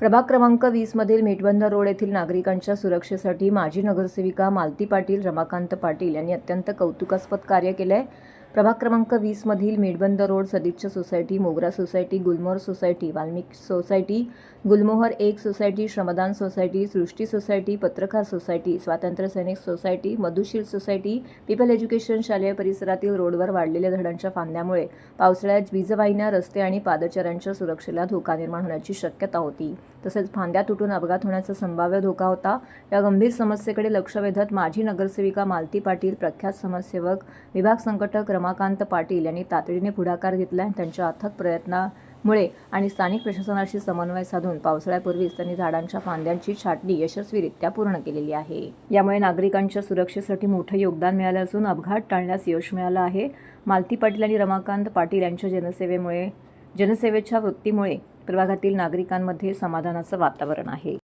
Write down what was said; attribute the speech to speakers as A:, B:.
A: प्रभाग क्रमांक वीसमधील मेटबंध रोड येथील नागरिकांच्या सुरक्षेसाठी माजी नगरसेविका मालती पाटील रमाकांत पाटील यांनी अत्यंत कौतुकास्पद कार्य केलं आहे प्रभाग क्रमांक वीसमधील मेडबंद road Sadichha society Mogra society Gulmohar society Valmik society Gulmohar एक society Shramdan society Srushti society Patrakar society Swatantrya Sainik society Madhusheel society people education शालेय परिसरातील रोडवर वाढलेल्या झाडांच्या फांद्यामुळे पावसाळ्यात वीजवाहिन्या रस्ते आणि पादचाऱ्यांच्या सुरक्षेला धोका निर्माण होण्याची शक्यता होती. तसेच फांद्या तुटून अपघात होण्याचा संभाव्य धोका होता. या गंभीर समस्येकडे लक्ष वेधत माजी नगरसेविका मालती पाटील प्रख्यात समाजसेवक विभाग संघटक रमाकांत पाटील यांनी तातडीने पुढाकार घेतला त्यांच्या अथक प्रयत्नामुळे आणि स्थानिक प्रशासनाशी समन्वय साधून पावसाळ्यापूर्वीच त्यांनी झाडांच्या फांद्यांची छाटणी यशस्वीरित्या पूर्ण केलेली आहे. यामुळे नागरिकांच्या सुरक्षेसाठी मोठं योगदान मिळालं असून अपघात टाळण्यास यश मिळालं आहे. मालती पाटील आणि रमाकांत पाटील यांच्या जनसेवेमुळे जनसेवेच्या वृत्तीमुळे प्रभागातील नागरिकांमध्ये समाधानाचं वातावरण आहे.